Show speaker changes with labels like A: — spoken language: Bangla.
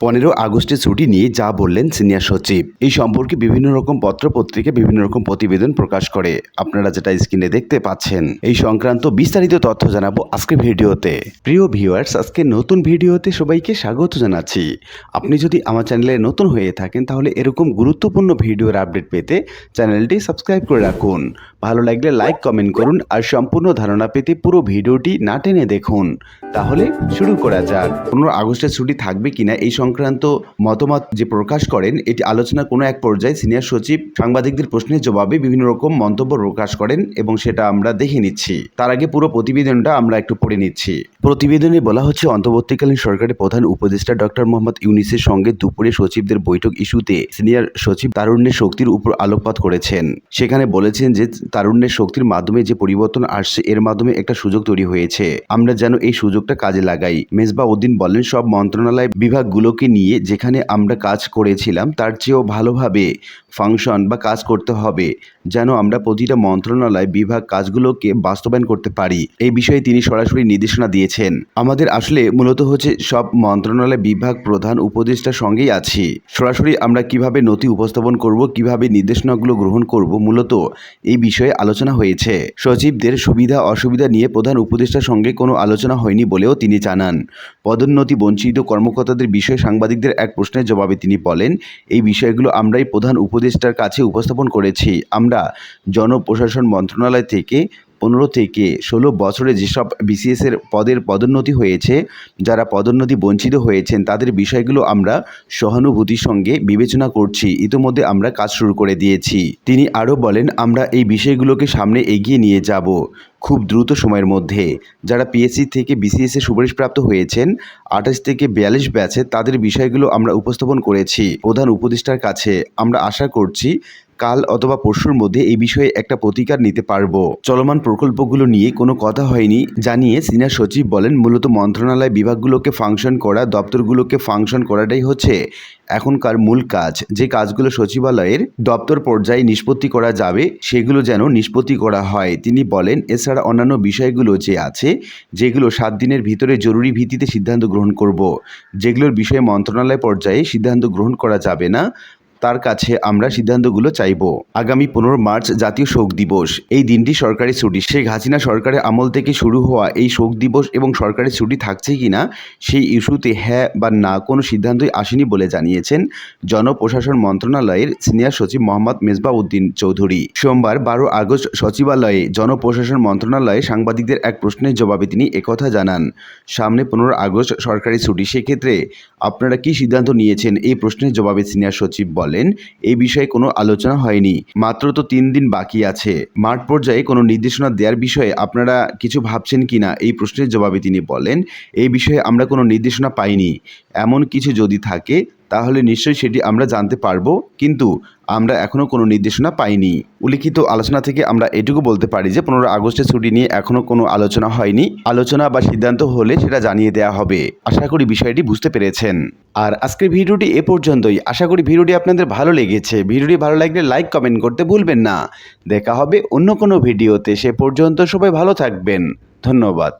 A: পনেরো আগস্টের ছুটি নিয়ে যা বললেন সিনিয়র সচিব। এই সম্পর্কে বিভিন্ন রকম পত্র পত্রিকা বিভিন্ন রকম প্রতিবেদন প্রকাশ করে। আপনারা যেটা স্ক্রিনে দেখতে পাচ্ছেন। এই সংক্রান্ত বিস্তারিত তথ্য জানাব আজকে ভিডিওতে। প্রিয় ভিউয়ার্স আজকে নতুন ভিডিওতে সবাইকে স্বাগত জানাচ্ছি। আপনি যদি আমার চ্যানেলে নতুন হয়ে থাকেন, তাহলে এরকম গুরুত্বপূর্ণ ভিডিওর আপডেট পেতে চ্যানেলটি সাবস্ক্রাইব করে রাখুন। ভালো লাগলে লাইক, কমেন্ট করুন আর সম্পূর্ণ ধারণা পেতে পুরো ভিডিওটি না টেনে দেখুন। তাহলে শুরু করা যাক। পনেরো আগস্টের ছুটি থাকবে কিনা এই সংক্রান্ত মতামত যে প্রকাশ করেন, এটি আলোচনা কোনো এক পর্যায়ে সিনিয়র সচিব সাংবাদিকদের প্রশ্নের জবাবে বিভিন্ন রকম মন্তব্য প্রকাশ করেন এবং সেটা আমরা দেখে নিচ্ছি। তার আগে পুরো প্রতিবেদনটা আমরা একটু পড়ে নিচ্ছি। প্রতিবেদনে বলা হচ্ছে, অন্তর্বর্তীকালীন সরকারের প্রধান উপদেষ্টা ডক্টর মোহাম্মদ ইউনিসের সঙ্গে দুপুরে সচিবদের বৈঠক ইস্যুতে সিনিয়র সচিব তারুণ্যের শক্তির উপর আলোকপাত করেছেন। সেখানে বলেছেন যে, তারুণ্যের শক্তির মাধ্যমে যে পরিবর্তন আসছে, এর মাধ্যমে একটা সুযোগ তৈরি হয়েছে। আমরা যেন এই সুযোগটা কাজে লাগাই। মেজবা উদ্দিন বলেন, সব মন্ত্রণালয় বিভাগগুলোকে নিয়ে যেখানে আমরা কাজ করেছিলাম, তার চেয়েও ভালোভাবে ফাংশন বা কাজ করতে হবে, যেন আমরা প্রতিটা মন্ত্রণালয় বিভাগ কাজগুলোকে বাস্তবায়ন করতে পারি। এই বিষয়ে তিনি সরাসরি নির্দেশনা দিয়েছেন। আমাদের আসলে মূলত হচ্ছে সব মন্ত্রণালয় বিভাগ প্রধান উপদেষ্টার সঙ্গেই আছি। সরাসরি আমরা কীভাবে নথি উপস্থাপন করব, কীভাবে নির্দেশনাগুলো গ্রহণ করব, মূলত এই বিষয়ে আলোচনা হয়েছে। সচিবদের সুবিধা অসুবিধা নিয়ে প্রধান উপদেষ্টার সঙ্গে কোনো আলোচনা হয়নি বলেও তিনি জানান। পদোন্নতি বঞ্চিত কর্মকর্তাদের বিষয়ে সাংবাদিকদের এক প্রশ্নের জবাবে তিনি বলেন, এই বিষয়গুলো আমরাই প্রধান উপদেষ্টার কাছে উপস্থাপন করেছি। আমরা জনপ্রশাসন মন্ত্রণালয় থেকে পনেরো থেকে ষোলো বছরে যেসব বিসিএসের পদের পদোন্নতি হয়েছে, যারা পদোন্নতি বঞ্চিত হয়েছেন, তাদের বিষয়গুলো আমরা সহানুভূতির সঙ্গে বিবেচনা করছি। ইতিমধ্যে আমরা কাজ শুরু করে দিয়েছি। তিনি আরও বলেন, আমরা এই বিষয়গুলোকে সামনে এগিয়ে নিয়ে যাব খুব দ্রুত সময়ের মধ্যে। যারা পিএসসি থেকে বিসিএস এ সুপারিশপ্রাপ্ত হয়েছেন, আঠাশ থেকে বিয়াল্লিশ ব্যাচে তাদের বিষয়গুলো আমরা উপস্থাপন করেছি প্রধান উপদেষ্টার কাছে। আমরা আশা করছি কাল অথবা পরশুর মধ্যে এই বিষয়ে একটা প্রতিকার নিতে পারব। চলমান প্রকল্পগুলো নিয়ে কোনো কথা হয়নি, জানিয়ে সিনিয়র সচিব বলেন, মূলত মন্ত্রণালয় বিভাগগুলোকে ফাংশন করা, দপ্তরগুলোকে ফাংশন করাটাই হচ্ছে এখনকার মূল কাজ। যে কাজগুলো সচিবালয়ের দপ্তর পর্যায়ে নিষ্পত্তি করা যাবে, সেগুলো যেন নিষ্পত্তি করা হয়। তিনি বলেন, এছাড়া অন্যান্য বিষয়গুলো যে আছে, যেগুলো সাত দিনের ভিতরে জরুরি ভিত্তিতে সিদ্ধান্ত গ্রহণ করব, যেগুলোর বিষয়ে মন্ত্রণালয় পর্যায়ে সিদ্ধান্ত গ্রহণ করা যাবে না তার কাছে আমরা সিদ্ধান্তগুলো চাইব। আগামী পনেরো মার্চ জাতীয় শোক দিবস। এই দিনটি সরকারি ছুটি। শেখ হাসিনা সরকারের আমল থেকে শুরু হওয়া এই শোক দিবস এবং সরকারি ছুটি থাকছে কিনা, সেই ইস্যুতে হ্যাঁ বা না কোনো সিদ্ধান্তই আসেনি বলে জানিয়েছেন জনপ্রশাসন মন্ত্রণালয়ের সিনিয়র সচিব মোহাম্মদ মেজবা উদ্দিন চৌধুরী। সোমবার বারো আগস্ট সচিবালয়ে জনপ্রশাসন মন্ত্রণালয়ে সাংবাদিকদের এক প্রশ্নের জবাবে তিনি একথা জানান, সামনে পনেরো আগস্ট সরকারি ছুটি। সেক্ষেত্রে আপনারা কি সিদ্ধান্ত নিয়েছেন? এই প্রশ্নের জবাবে সিনিয়র সচিব বলেন। এই বিষয়ে কোনো আলোচনা হয়নি। মাত্র তো তিন দিন বাকি আছে। মাঠ পর্যায়ে কোনো নির্দেশনা দেওয়ার বিষয়ে আপনারা কিছু ভাবছেন কিনা এই প্রশ্নের জবাবে তিনি বলেন, এই বিষয়ে আমরা কোনো নির্দেশনা পাইনি। এমন কিছু যদি থাকে তাহলে নিশ্চয়ই সেটি আমরা জানতে পারব, কিন্তু আমরা এখনও কোনো নির্দেশনা পাইনি। উল্লিখিত আলোচনা থেকে আমরা এটুকু বলতে পারি যে, পনেরো আগস্টের ছুটি নিয়ে এখনও কোনো আলোচনা হয়নি। আলোচনা বা সিদ্ধান্ত হলে সেটা জানিয়ে দেওয়া হবে। আশা করি বিষয়টি বুঝতে পেরেছেন। আর আজকের ভিডিওটি এ পর্যন্তই। আশা করি ভিডিওটি আপনাদের ভালো লেগেছে। ভিডিওটি ভালো লাগলে লাইক, কমেন্ট করতে ভুলবেন না। দেখা হবে অন্য কোনো ভিডিওতে। সে পর্যন্ত সবাই ভালো থাকবেন। ধন্যবাদ।